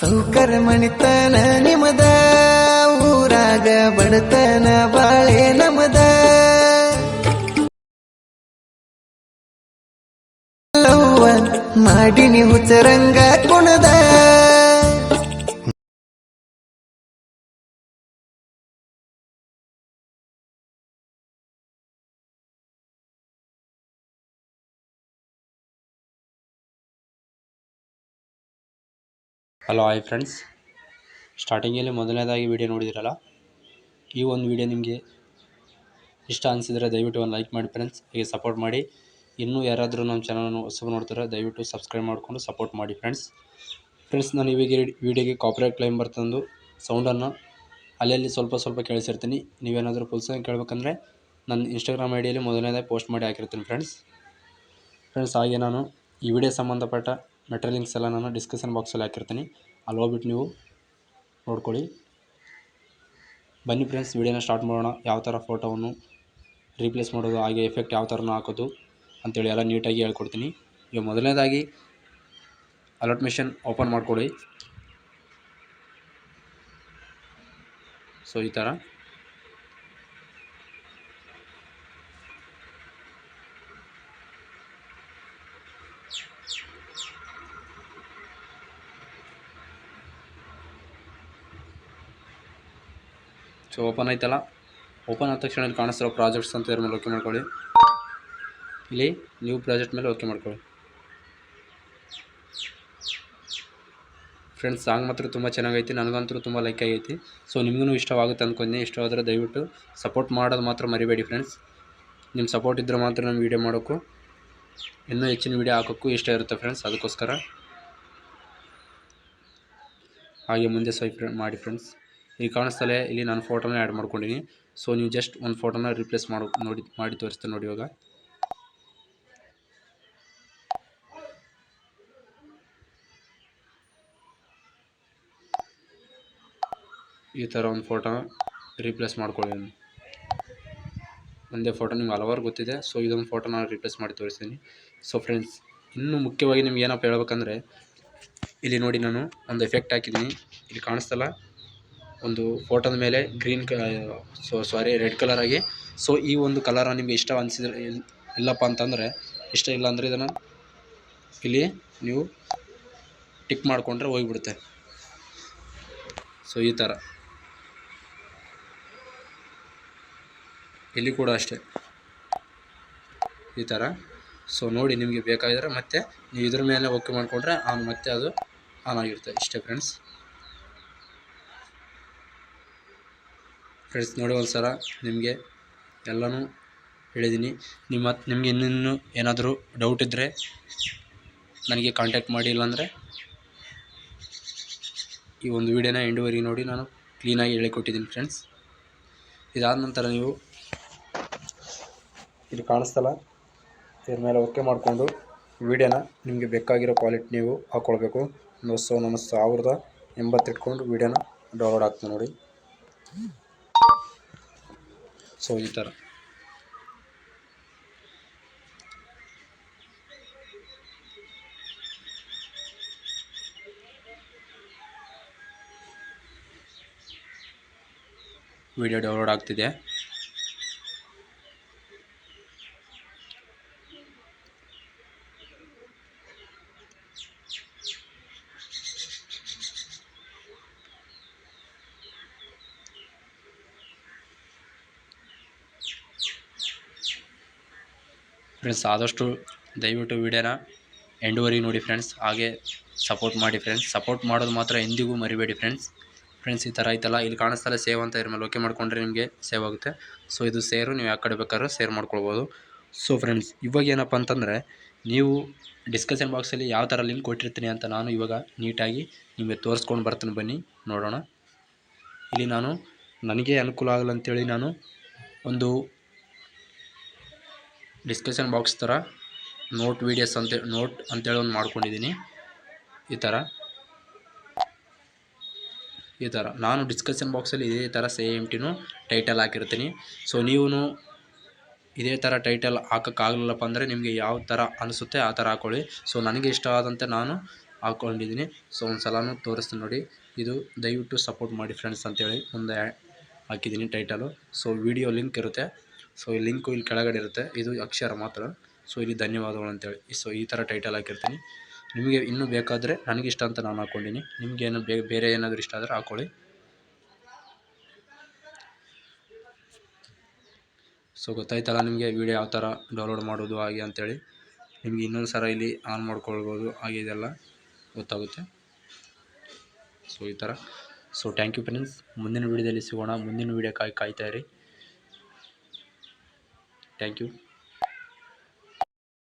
ಸೌಕರ್ ಮಣಿತನ ನಿಮದ ಊರಾಗ ಬಡತನ ಬಾಳೆ ನಮದ. ಮಾಡಿ ಮಾಡಿನಿ ಹುಚ್ಚರಂಗ ಕುಣದ ಹಲೋ ಹಾಯ್ ಫ್ರೆಂಡ್ಸ್ ಸ್ಟಾರ್ಟಿಂಗಲ್ಲಿ ಮೊದಲನೇದಾಗಿ ವಿಡಿಯೋ ನೋಡಿದಿರಲ್ಲ? ಈ ಒಂದು ವಿಡಿಯೋ ನಿಮಗೆ ಇಷ್ಟ ಅನಿಸಿದರೆ ದಯವಿಟ್ಟು ಒಂದು ಲೈಕ್ ಮಾಡಿ ಫ್ರೆಂಡ್ಸ್ ಹೀಗೆ ಸಪೋರ್ಟ್ ಮಾಡಿ. ಇನ್ನೂ ಯಾರಾದರೂ ನಮ್ಮ ಚಾನಲನ್ನು ಹೊಸಬು ನೋಡ್ತಾರೆ ದಯವಿಟ್ಟು ಸಬ್ಸ್ಕ್ರೈಬ್ ಮಾಡಿಕೊಂಡು ಸಪೋರ್ಟ್ ಮಾಡಿ ಫ್ರೆಂಡ್ಸ್ ಫ್ರೆಂಡ್ಸ್ ನಾನು ಇವಾಗ ವಿಡಿಯೋಗೆ ಕಾಪ್ರೇಟ್ ಕ್ಲೈಮ್ ಬರ್ತಂದು ಸೌಂಡನ್ನು ಅಲ್ಲಲ್ಲಿ ಸ್ವಲ್ಪ ಸ್ವಲ್ಪ ಕೇಳಿಸಿರ್ತೀನಿ. ನೀವೇನಾದರೂ ಫುಲ್ ಸಾಂಗ್ ಕೇಳಬೇಕಂದ್ರೆ ನನ್ನ ಇನ್ಸ್ಟಾಗ್ರಾಮ್ ಐ ಡಿಯಲ್ಲಿ ಮೊದಲನೇದಾಗಿ ಪೋಸ್ಟ್ ಮಾಡಿ ಹಾಕಿರ್ತೀನಿ ಫ್ರೆಂಡ್ಸ್ ಫ್ರೆಂಡ್ಸ್ ಹಾಗೆ ನಾನು ಈ ವಿಡಿಯೋ ಸಂಬಂಧಪಟ್ಟ ಮೆಟೀರಿಯಲ್ ಲಿಂಕ್ಸ್ ಎಲ್ಲ ನಾನು ಡಿಸ್ಕ್ರಿಪ್ಷನ್ ಬಾಕ್ಸಲ್ಲಿ ಹಾಕಿರ್ತೀನಿ. ಅಲ್ಲಿ ಹೋಗ್ಬಿಟ್ಟು ನೀವು ನೋಡ್ಕೊಳ್ಳಿ. ಬನ್ನಿ ಫ್ರೆಂಡ್ಸ್ ವಿಡಿಯೋನ ಸ್ಟಾರ್ಟ್ ಮಾಡೋಣ. ಯಾವ ಥರ ಫೋಟೋವನ್ನು ರೀಪ್ಲೇಸ್ ಮಾಡೋದು, ಹಾಗೆ ಎಫೆಕ್ಟ್ ಯಾವ ಥರನೂ ಹಾಕೋದು ಅಂತೇಳಿ ಎಲ್ಲ ನೀಟಾಗಿ ಹೇಳ್ಕೊಡ್ತೀನಿ. ಈಗ ಮೊದಲನೇದಾಗಿ ಅಲರ್ಟ್ ಮಿಷನ್ ಓಪನ್ ಮಾಡ್ಕೊಳ್ಳಿ. ಸೊ ಈ ಥರ ಸೊ ಓಪನ್ ಆಯ್ತಲ್ಲ? ಓಪನ್ ಆದ ತಕ್ಷಣ ಇಲ್ಲಿ ಕಾಣಿಸ್ತಿರೋ ಪ್ರಾಜೆಕ್ಟ್ಸ್ ಅಂತ ಇದ್ರ ಮೇಲೆ ಓಕೆ ಮಾಡ್ಕೊಳ್ಳಿ. ಇಲ್ಲಿ ನ್ಯೂ ಪ್ರಾಜೆಕ್ಟ್ ಮೇಲೆ ಓಕೆ ಮಾಡ್ಕೊಳ್ಳಿ. ಫ್ರೆಂಡ್ಸ್ ಸಾಂಗ್ ಮಾತ್ರ ತುಂಬ ಚೆನ್ನಾಗೈತಿ, ನನಗಂತೂ ತುಂಬ ಲೈಕ್ ಆಗೈತಿ. ಸೊ ನಿಮಗೂ ಇಷ್ಟವಾಗುತ್ತೆ ಅಂದ್ಕೊಂಡೆ ಇಷ್ಟವಾದರೆ ದಯವಿಟ್ಟು ಸಪೋರ್ಟ್ ಮಾಡೋದು ಮಾತ್ರ ಮರಿಬೇಡಿ ಫ್ರೆಂಡ್ಸ್ ನಿಮ್ಮ ಸಪೋರ್ಟ್ ಇದ್ದರೆ ಮಾತ್ರ ನಮ್ಮ ವೀಡಿಯೋ ಮಾಡೋಕ್ಕೂ ಇನ್ನೂ ಹೆಚ್ಚಿನ ವೀಡಿಯೋ ಹಾಕೋಕ್ಕೂ ಇಷ್ಟ ಇರುತ್ತೆ ಫ್ರೆಂಡ್ಸ್ ಅದಕ್ಕೋಸ್ಕರ ಹಾಗೆ ಮುಂದೆ ಸ್ವೈಪ್ ಮಾಡಿ ಫ್ರೆಂಡ್ಸ್ ಈಗ ಕಾಣಿಸ್ತಲೇ ಇಲ್ಲಿ ನಾನು ಫೋಟೋನ ಆ್ಯಡ್ ಮಾಡ್ಕೊಂಡಿನಿ. ಸೊ ನೀವು ಜಸ್ಟ್ ಒಂದು ಫೋಟೋನ ರಿಪ್ಲೇಸ್ ಮಾಡಿ, ನೋಡಿ, ಮಾಡಿ ತೋರಿಸ್ತೇನೆ ನೋಡಿ ಇವಾಗ. ಈ ಥರ ಒಂದು ಫೋಟೋ ರಿಪ್ಲೇಸ್ ಮಾಡ್ಕೊಳ್ಳಿ. ಒಂದೇ ಫೋಟೋ ನಿಮ್ಗೆ ಹಲವಾರು ಗೊತ್ತಿದೆ. ಸೊ ಇದೊಂದು ಫೋಟೋ ನಾನು ರಿಪ್ಲೇಸ್ ಮಾಡಿ ತೋರಿಸ್ತೀನಿ. ಸೊ ಫ್ರೆಂಡ್ಸ್, ಇನ್ನೂ ಮುಖ್ಯವಾಗಿ ನಿಮ್ಗೆ ಏನಪ್ಪ ಹೇಳ್ಬೇಕಂದ್ರೆ, ಇಲ್ಲಿ ನೋಡಿ ನಾನು ಒಂದು ಎಫೆಕ್ಟ್ ಹಾಕಿದ್ದೀನಿ. ಇಲ್ಲಿ ಕಾಣಿಸ್ತಲ್ಲ? ಒಂದು ಫೋಟೋದ ಮೇಲೆ ಗ್ರೀನ್ ಕ, ಸೊ, ಸಾರಿ, ರೆಡ್ ಕಲರ್ ಆಗಿ. ಸೊ, ಈ ಒಂದು ಕಲರ್ ನಿಮಗೆ ಇಷ್ಟ ಅನಿಸಿದ್ರೆ ಇಲ್ಲಪ್ಪ ಅಂತಂದರೆ, ಇಷ್ಟ ಇಲ್ಲ ಅಂದರೆ ಇದನ್ನು ಇಲ್ಲಿ ನೀವು ಟಿಕ್ ಮಾಡಿಕೊಂಡ್ರೆ ಹೋಗಿಬಿಡುತ್ತೆ. ಸೊ, ಈ ಥರ ಇಲ್ಲಿ ಕೂಡ ಅಷ್ಟೇ. ಈ ಥರ ಸೊ, ನೋಡಿ ನಿಮಗೆ ಬೇಕಾಗಿದ್ರೆ ಮತ್ತೆ ನೀವು ಇದ್ರ ಮೇಲೆ ಓಕೆ ಮಾಡಿಕೊಂಡ್ರೆ ಆನ್ ಮತ್ತೆ ಅದು ಆನ್ ಆಗಿರುತ್ತೆ. ಇಷ್ಟೇ ಫ್ರೆಂಡ್ಸ್ ಫ್ರೆಂಡ್ಸ್ ನೋಡಿ ಒಂದು ಸಲ ನಿಮಗೆ ಎಲ್ಲನೂ ಹೇಳಿದ್ದೀನಿ ನಿಮ್ಮ ನಿಮಗೆ ಇನ್ನಿನ್ನು ಏನಾದರೂ ಡೌಟ್ ಇದ್ದರೆ ನನಗೆ ಕಾಂಟ್ಯಾಕ್ಟ್ ಮಾಡಿ, ಇಲ್ಲಾಂದರೆ ಈ ಒಂದು ವಿಡಿಯೋನ ಎಂಡುವರೆಗೆ ನೋಡಿ, ನಾನು ಕ್ಲೀನಾಗಿ ಹೇಳಿಕೊಟ್ಟಿದ್ದೀನಿ ಫ್ರೆಂಡ್ಸ್ ಇದಾದ ನಂತರ ನೀವು ಇಲ್ಲಿ ಕಾಣಿಸ್ತಲ್ಲ? ಇದ್ರ ಮೇಲೆ ಓಕೆ ಮಾಡಿಕೊಂಡು ವಿಡಿಯೋನ ನಿಮಗೆ ಬೇಕಾಗಿರೋ ಕ್ವಾಲಿಟಿ ನೀವು ಹಾಕ್ಕೊಳ್ಬೇಕು ಒಂದು ಸೊ ನಮ್ಮ ಸಾವಿರದ ಎಂಬತ್ತು ಇಟ್ಕೊಂಡು ವಿಡಿಯೋನ ಡೌನ್ಲೋಡ್ ಆಗ್ತದೆ ನೋಡಿ. ಸೊ ಈ ಥರ ವಿಡಿಯೋ ಡೌನ್ಲೋಡ್ ಆಗ್ತಿದೆ. ಫ್ರೆಂಡ್ಸ್, ಆದಷ್ಟು ದಯವಿಟ್ಟು ವಿಡಿಯೋನ ಎಂಡುವರೆಗೆ ನೋಡಿ ಫ್ರೆಂಡ್ಸ್, ಹಾಗೆ ಸಪೋರ್ಟ್ ಮಾಡಿ ಫ್ರೆಂಡ್ಸ್. ಸಪೋರ್ಟ್ ಮಾಡೋದು ಮಾತ್ರ ಎಂದಿಗೂ ಮರಿಬೇಡಿ ಫ್ರೆಂಡ್ಸ್. ಫ್ರೆಂಡ್ಸ್, ಈ ಥರ ಐತಲ್ಲ, ಇಲ್ಲಿ ಕಾಣಿಸ್ತಲ್ಲ ಸೇವ್ ಅಂತ, ಇದ್ರ ಮೇಲೆ ಓಕೆ ಮಾಡ್ಕೊಂಡ್ರೆ ನಿಮಗೆ ಸೇವ್ ಆಗುತ್ತೆ. ಸೊ ಇದು ಸೇರು, ನೀವು ಯಾವ ಕಡೆ ಬೇಕಾದ್ರೂ ಸೇರ್ ಮಾಡ್ಕೊಳ್ಬೋದು. ಸೊ ಫ್ರೆಂಡ್ಸ್ ಇವಾಗ ಏನಪ್ಪ ಅಂತಂದರೆ, ನೀವು ಡಿಸ್ಕಷನ್ ಬಾಕ್ಸಲ್ಲಿ ಯಾವ ಥರ ಲಿಂಕ್ ಕೊಟ್ಟಿರ್ತೀನಿ ಅಂತ ನಾನು ಇವಾಗ ನೀಟಾಗಿ ನಿಮಗೆ ತೋರಿಸ್ಕೊಂಡು ಬರ್ತೀನಿ ಬನ್ನಿ, ನೋಡೋಣ. ಇಲ್ಲಿ ನಾನು, ನನಗೆ ಅನುಕೂಲ ಆಗಲ್ಲ ಅಂತೇಳಿ ನಾನು ಒಂದು ಡಿಸ್ಕಷನ್ ಬಾಕ್ಸ್ ಥರ ನೋಟ್ ವೀಡಿಯೋಸ್ ಅಂತ ನೋಟ್ ಅಂತೇಳಿ ಒಂದು ಮಾಡ್ಕೊಂಡಿದ್ದೀನಿ ಈ ಥರ ಈ ಥರ ನಾನು ಡಿಸ್ಕಷನ್ ಬಾಕ್ಸಲ್ಲಿ ಇದೇ ಥರ ಸೇಮ್ ಟಿನೂ ಟೈಟಲ್ ಹಾಕಿರ್ತೀನಿ. ಸೊ ನೀವು ಇದೇ ಥರ ಟೈಟಲ್ ಹಾಕೋಕ್ಕಾಗಲಿಲ್ಲಪ್ಪ ಅಂದರೆ ನಿಮಗೆ ಯಾವ ಥರ ಅನಿಸುತ್ತೆ ಆ ಥರ ಹಾಕ್ಕೊಳ್ಳಿ ಸೊ ನನಗೆ ಇಷ್ಟವಾದಂತೆ ನಾನು ಹಾಕ್ಕೊಂಡಿದ್ದೀನಿ ಸೊ ಒಂದು ಸಲನೂ ತೋರಿಸ್ತೀನಿ ನೋಡಿ. ಇದು ದಯವಿಟ್ಟು ಸಪೋರ್ಟ್ ಮಾಡಿ ಫ್ರೆಂಡ್ಸ್ ಅಂತೇಳಿ ಮುಂದೆ ಹಾಕಿದ್ದೀನಿ ಟೈಟಲು ಸೊ ವಿಡಿಯೋ ಲಿಂಕ್ ಇರುತ್ತೆ. ಸೊ ಈ ಲಿಂಕು ಇಲ್ಲಿ ಕೆಳಗಡೆ ಇರುತ್ತೆ. ಇದು ಅಕ್ಷರ ಮಾತ್ರ. ಸೊ ಇಲ್ಲಿ ಧನ್ಯವಾದಗಳು ಅಂತೇಳಿ. ಸೊ ಈ ಥರ ಟೈಟಲ್ ಹಾಕಿರ್ತೀನಿ. ನಿಮಗೆ ಇನ್ನೂ ಬೇಕಾದರೆ ನನಗಿಷ್ಟ ಅಂತ ನಾನು ಹಾಕ್ಕೊಂಡಿನಿ ನಿಮಗೆ ಏನೋ ಬೇರೆ ಏನಾದರೂ ಇಷ್ಟ ಆದರೆ ಹಾಕ್ಕೊಳ್ಳಿ ಸೊ ಗೊತ್ತಾಯ್ತಲ್ಲ ನಿಮಗೆ ವಿಡಿಯೋ ಯಾವ ಥರ ಡೌನ್ಲೋಡ್ ಮಾಡೋದು ಹಾಗೆ ಅಂತೇಳಿ. ನಿಮಗೆ ಇನ್ನೊಂದು ಸಲ ಇಲ್ಲಿ ಆನ್ ಮಾಡ್ಕೊಳ್ಬೋದು, ಹಾಗೆ ಇದೆಲ್ಲ ಗೊತ್ತಾಗುತ್ತೆ. ಸೊ ಈ ಥರ ಸೊ ಥ್ಯಾಂಕ್ ಯು ಫ್ರೆಂಡ್ಸ್ ಮುಂದಿನ ವೀಡಿಯೋದಲ್ಲಿ ಸಿಗೋಣ. ಮುಂದಿನ ವಿಡಿಯೋಕ್ಕಾಗಿ ಕಾಯ್ತಾ ಇರಿ. Thank you